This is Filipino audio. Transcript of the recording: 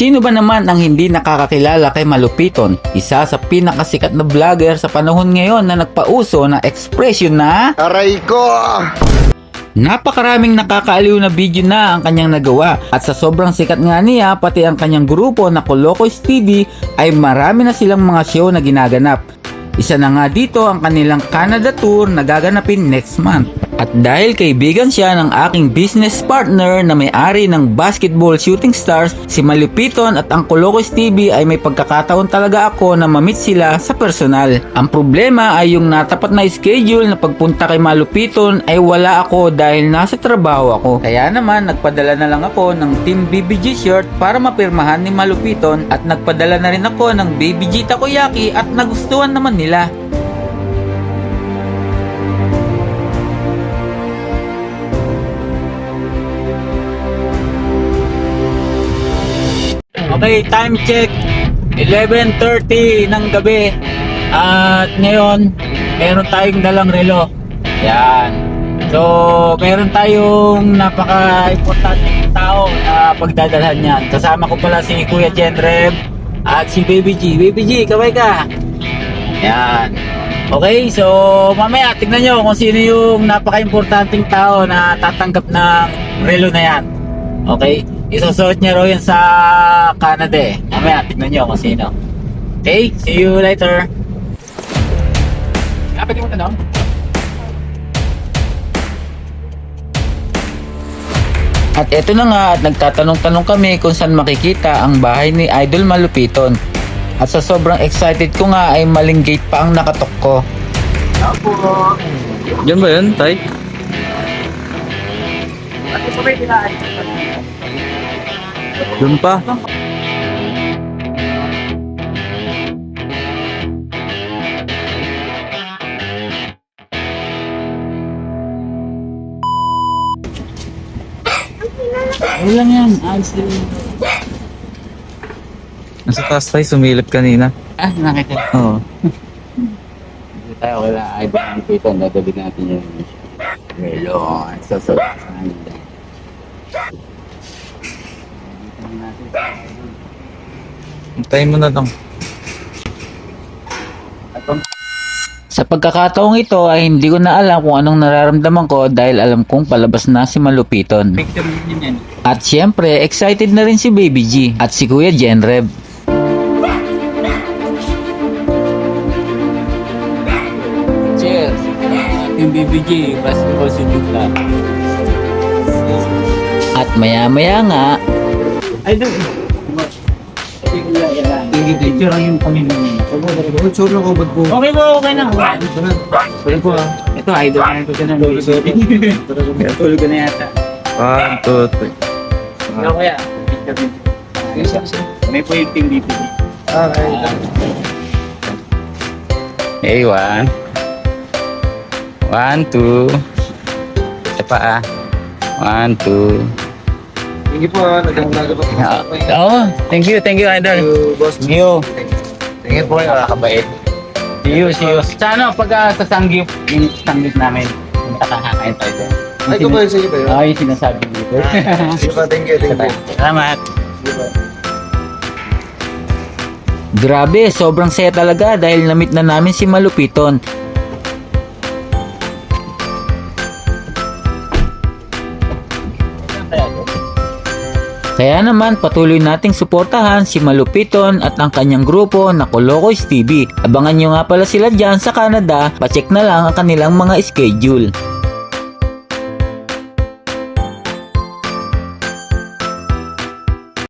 Sino ba naman ang hindi nakakakilala kay Malupiton? Isa sa pinakasikat na vlogger sa panahon ngayon na nagpauso ng ekspresyon na Aray ko! Napakaraming nakakaaliw na video na ang kanyang nagawa at sa sobrang sikat nga niya pati ang kanyang grupo na Colocos TV ay marami na silang mga show na ginaganap. Isa na nga dito ang kanilang Canada tour na gaganapin next month. At dahil kaibigan siya ng aking business partner na may-ari ng Basketball Shooting Stars, si Malupiton at ang Colocos TV ay may pagkakataon talaga ako na mamit sila sa personal. Ang problema ay yung natapat na schedule na pagpunta kay Malupiton ay wala ako dahil nasa trabaho ako. Kaya naman nagpadala na lang ako ng Team BBG shirt para mapirmahan ni Malupiton at nagpadala na rin ako ng BBG Takoyaki at nagustuhan naman nila. Okay, time check. 11.30 ng gabi. At ngayon, meron tayong dalang relo. Yan. So, meron tayong napaka-importante tao na pagdadalhan yan. Kasama ko pala si Kuya Jenreb at si Baby G. Baby G, kaway ka. Yan. Okay, so mamaya tignan nyo kung sino yung napaka-importanting tao na tatanggap ng relo na yan. Okay? Isusuot niya raw yan sa Canada eh. Mamaya tignan nyo kung sino. Okay, see you later. Pwede mo tanong? At eto na nga at nagtatanong-tanong kami kung saan makikita ang bahay ni Idol Malupiton. At sa sobrang excited ko nga ay maling gate pa ang nakatok ko. Yan ba yun, Tay? Doon pa. Wala lang yan. Ayos din. Nasa taas tayo, sumilip kanina. Ah, nakita. Oo. Hindi tayo wala Idol Malupiton. Dadali natin yung melon. Sasot. Hintayin mo na lang. Sa pagkakataong ito ay hindi ko na alam kung anong nararamdaman ko dahil alam kong palabas na si Malupiton. At syempre, excited na rin si Baby G at si Kuya Jenreb. Cheers! Ating Baby G, basketball shooting club. At maya maya nga, ay doon. Picture lang yung kami Sure lang ako, ba't po? Okay po, okay na. Pwede po ah. Ito, idol na ito na. Tulog ka na yata. One, two, three. Ikaw kaya. May po yung team dito. Okay. Hey, one. One, two. Ito pa ah. One, two. Thank you po, ah. Nagkakalaga po. Ah, Oo, thank you, thank you, idol. boss. Thank you. Thank you po, ah. Nakakabait. See you, see you. Sa ano, pag uh, sa sanggip, yung sanggip namin, nakakakain tayo doon. Ay, ko ba yun? Sige ba yun? Oo, yung sinasabi dito. Sige pa, thank you, thank you. Salamat. Sige pa. Grabe, sobrang saya talaga dahil namit na namin si Malupiton. Kaya naman patuloy nating suportahan si Malupiton at ang kanyang grupo na Colocos TV. Abangan nyo nga pala sila dyan sa Canada, pacheck na lang ang kanilang mga schedule.